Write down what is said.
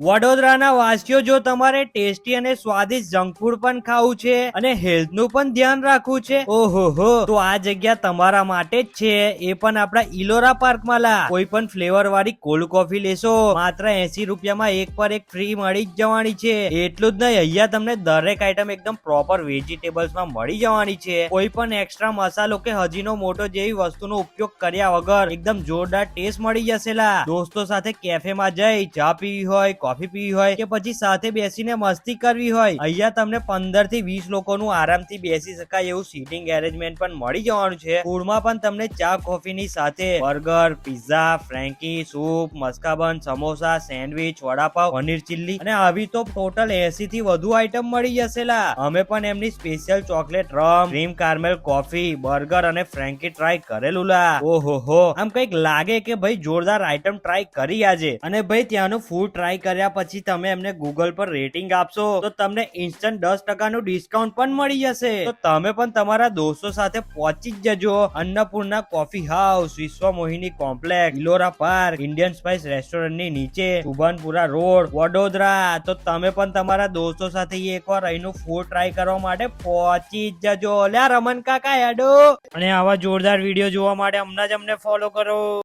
વડોદરાના વાસીઓ, જો તમારે ટેસ્ટી અને સ્વાદિષ્ટ જંક ફૂડ પણ ખાવું છે અને હેલ્થનું પણ ધ્યાન રાખવું છે ઓહો તો આ જગ્યા તમારા માટે જ છે. એ પણ આપણા ઇલોરા પાર્કમાં લા. કોઈ પણ ફ્લેવર વાળી કોલ્ડ કોફી લેશો. માત્ર એસી રૂપિયામાં એક પર એક ફ્રી મળી જ જવાની છે. એટલું જ નહીં, અહીંયા તમને દરેક આઈટમ એકદમ પ્રોપર વેજીટેબલ્સમાં મળી જવાની છે. કોઈ પણ એક્સ્ટ્રા મસાલો કે હજીનો મોટો જેવી વસ્તુનો ઉપયોગ કર્યા વગર એકદમ જોરદાર ટેસ્ટ મળી જશે લા. દોસ્તો સાથે કેફેમાં જઈ, ચા પીવી હોય કોફી પીવી હોય કે પછી સાથે બેસીને મસ્તી કરવી હોય, અહીંયા તમને પંદરથી વીસ લોકોનું આરામથી બેસી શકાય એવું સીટિંગ એરેન્જમેન્ટ પણ મળી જવાનું છે. ફૂડમાં પણ તમને ચા, કોફીની સાથે burger pizza frankie soup maska bun, samosa, sandwich, vada pav, paneer chilli અને આવી તો ટોટલ એસી થી વધુ આઈટમ મળી જશે લા અમે પણ એમની special chocolate rum cream caramel coffee burger અને ફ્રેન્કી ટ્રાય કરેલું લા ઓહો આમ કંઈક લાગે કે ભાઈ જોરદાર આઈટમ ટ્રાય કરી આજે. અને ભાઈ ત્યાંનું ફૂડ ટ્રાય કર્યા પછી તમે એમને ગૂગલ પર રેટિંગ આપશો, તો તમને ઇન્સ્ટન્ટ દસ ટકાનું ડિસ્કાઉન્ટ પણ મળી જશે. તો તમે પણ તમારા દોસ્તો સાથે પહોંચી જ જજો. Annapurna coffee house Vishwa Mohini complex Ellora park Indian spice રેસ્ટોરન્ટની નીચે, સુભાનપુરા રોડ વડોદરા. તો તમે પણ તમારા દોસ્તો સાથે એકવાર અહીંનું ફૂડ ટ્રાય કરવા માટે પહોંચી જ જજો. લ્યા રમન કાકા યાડો અને આવા જોરદાર વીડિયો જોવા માટે હમણાં જ અમને ફોલો કરો.